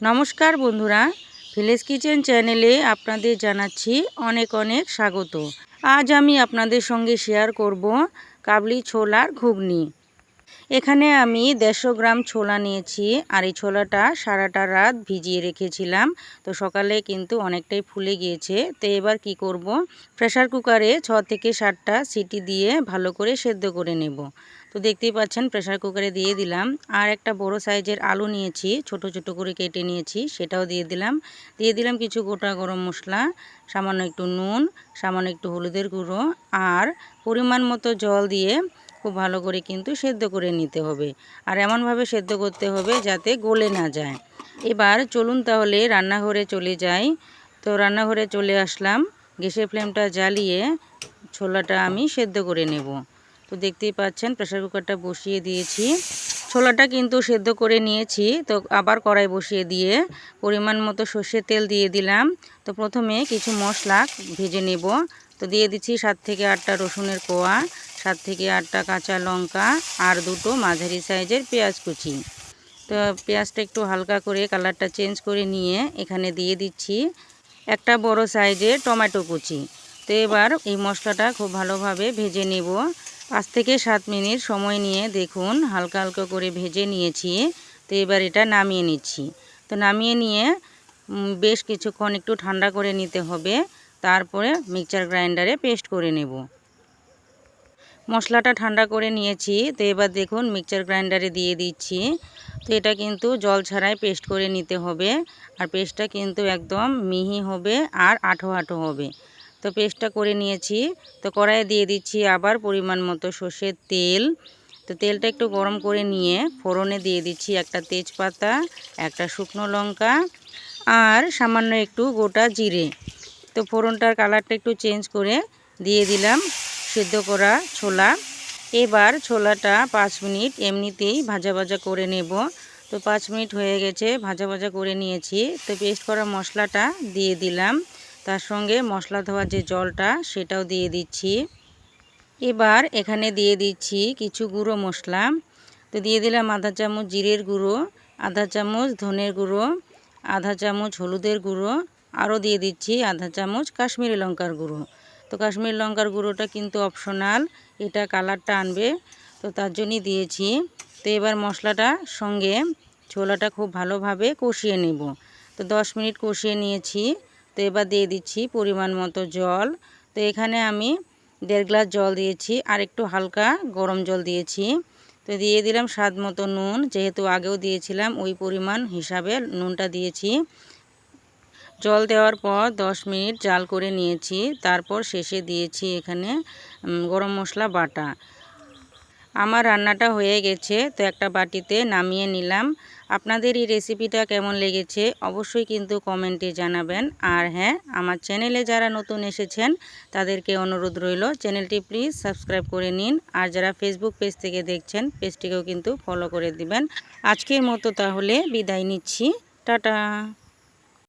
নমস্কার বন্ধুরা, village kitchen চ্যানেলে আপনাদের জানাচ্ছি অনেক অনেক স্বাগত। আজ আমি আপনাদের সঙ্গে শেয়ার করব কাবলি ছোলার ঘুগনি। এখানে আমি দেড়শো গ্রাম ছোলা নিয়েছি, আর এই ছোলাটা সারাটা রাত ভিজিয়ে রেখেছিলাম, তো সকালে কিন্তু অনেকটাই ফুলে গিয়েছে। তো এবার কি করব প্রেশার কুকারে ছ থেকে সাতটা সিটি দিয়ে ভালো করে সেদ্ধ করে নেব। তো দেখতেই পাচ্ছেন প্রেশার কুকারে দিয়ে দিলাম। আর একটা বড় সাইজের আলু নিয়েছি, ছোট ছোট করে কেটে নিয়েছি, সেটাও দিয়ে দিলাম। দিয়ে দিলাম কিছু গোটা গরম মশলা, সামান্য একটু নুন, সামান্য একটু হলুদের গুঁড়ো আর পরিমাণ মতো জল দিয়ে খুব ভালো করে কিন্তু সেদ্ধ করে নিতে হবে। আর এমনভাবে সেদ্ধ করতে হবে যাতে গলে না যায়। এবার চলুন তাহলে রান্নাঘরে চলে যাই। তো রান্নাঘরে চলে আসলাম, গ্যাসের ফ্লেমটা জ্বালিয়ে ছোলাটা আমি সেদ্ধ করে নেব। তো দেখতেই পাচ্ছেন প্রেশার কুকারটা বসিয়ে দিয়েছি। ছোলাটা কিন্তু সেদ্ধ করে নিয়েছি, তো আবার কড়াই বসিয়ে দিয়ে পরিমাণ মতো সর্ষের তেল দিয়ে দিলাম। তো প্রথমে কিছু মশলা ভেজে নেব। তো দিয়ে দিচ্ছি সাত থেকে আটটা রসুনের কোয়া, সাত থেকে আটটা কাঁচা লঙ্কা আর দুটো মাঝারি সাইজের পেঁয়াজ কুচি। তো পেঁয়াজটা একটু হালকা করে কালারটা চেঞ্জ করে নিয়ে এখানে দিয়ে দিচ্ছি একটা বড় সাইজের টমেটো কুচি। তো এবার এই মশলাটা খুব ভালোভাবে ভেজে নেব। পাঁচ থেকে সাত মিনিট সময় নিয়ে দেখুন, হালকা হালকা করে ভেজে নিয়েছি। তো এবার এটা নামিয়ে নিচ্ছি। তো নামিয়ে নিয়ে বেশ কিছুক্ষণ একটু ঠান্ডা করে নিতে হবে। তারপরে মিক্সচার গ্রাইন্ডারে পেস্ট করে নেব। মশলাটা ঠান্ডা করে নিয়েছি। তো এবার দেখুন, মিক্সচার গ্রাইন্ডারে দিয়ে দিচ্ছি। তো এটা কিন্তু জল ছাড়াই পেস্ট করে নিতে হবে। আর পেস্টটা কিন্তু একদম মিহি হবে আর আঠো আঠো হবে। তো পেস্টটা করে নিয়েছি। তো কড়াইয়ে দিয়ে দিচ্ছি আবার পরিমাণ মতো সর্ষের তেল। তো তেলটা একটু গরম করে নিয়ে ফোড়নে দিয়ে দিচ্ছি একটা তেজপাতা, একটা শুকনো লঙ্কা আর সামান্য একটু গোটা জিরে। তো ফোড়নটার কালারটা একটু চেঞ্জ করে দিয়ে দিলাম সেদ্ধ করা ছোলা। এবার ছোলাটা পাঁচ মিনিট এমনিতেই ভাজা ভাজা করে নেব। তো পাঁচ মিনিট হয়ে গেছে, ভাজা ভাজা করে নিয়েছি। তো পেস্ট করা মশলাটা দিয়ে দিলাম। তার সঙ্গে মশলা ধোয়ার যে জলটা, সেটাও দিয়ে দিচ্ছি। এবার এখানে দিয়ে দিচ্ছি কিছু গুঁড়ো মশলা। তো দিয়ে দিলাম আধা চামচ জিরের গুঁড়ো, আধা চামচ ধনের গুঁড়ো, আধা চামচ হলুদের গুঁড়ো, আরও দিয়ে দিচ্ছি আধা চামচ কাশ্মীরি লঙ্কার গুঁড়ো। তো কাশ্মীরি লঙ্কার গুঁড়োটা কিন্তু অপশনাল, এটা কালারটা আনবে। তো তার জন্যই দিয়েছি। তো এবার মশলাটা সঙ্গে ছোলাটা খুব ভালোভাবে কষিয়ে নেব। তো দশ মিনিট কষিয়ে নিয়েছি। তো এবার দিয়ে দিচ্ছি পরিমাণ মতো জল। তো এখানে আমি দেড় গ্লাস জল দিয়েছি, আর একটু হালকা গরম জল দিয়েছি। তো দিয়ে দিলাম স্বাদ মতো নুন, যেহেতু আগেও দিয়েছিলাম ওই পরিমাণ হিসাবে নুনটা দিয়েছি। জল দেওয়ার পর 10 মিনিট জাল করে নিয়েছি, তারপর শেষে দিয়েছি এখানে গরম মশলা বাটা। আমার রান্নাটা হয়ে গেছে, তো একটা বাটিতে নামিয়ে নিলাম। আপনাদের এই রেসিপিটা কেমন লেগেছে অবশ্যই কিন্তু কমেন্টে জানাবেন। আর হ্যাঁ আমার চ্যানেলে যারা নতুন এসেছেন, তাদেরকে অনুরোধ রইল চ্যানেলটি প্লিজ সাবস্ক্রাইব করে নিন। আর যারা ফেসবুক পেজ থেকে দেখছেন পেজটিকেও কিন্তু ফলো করে দিবেন। আজকের মতো তাহলে বিদায় নিচ্ছি। টাটা!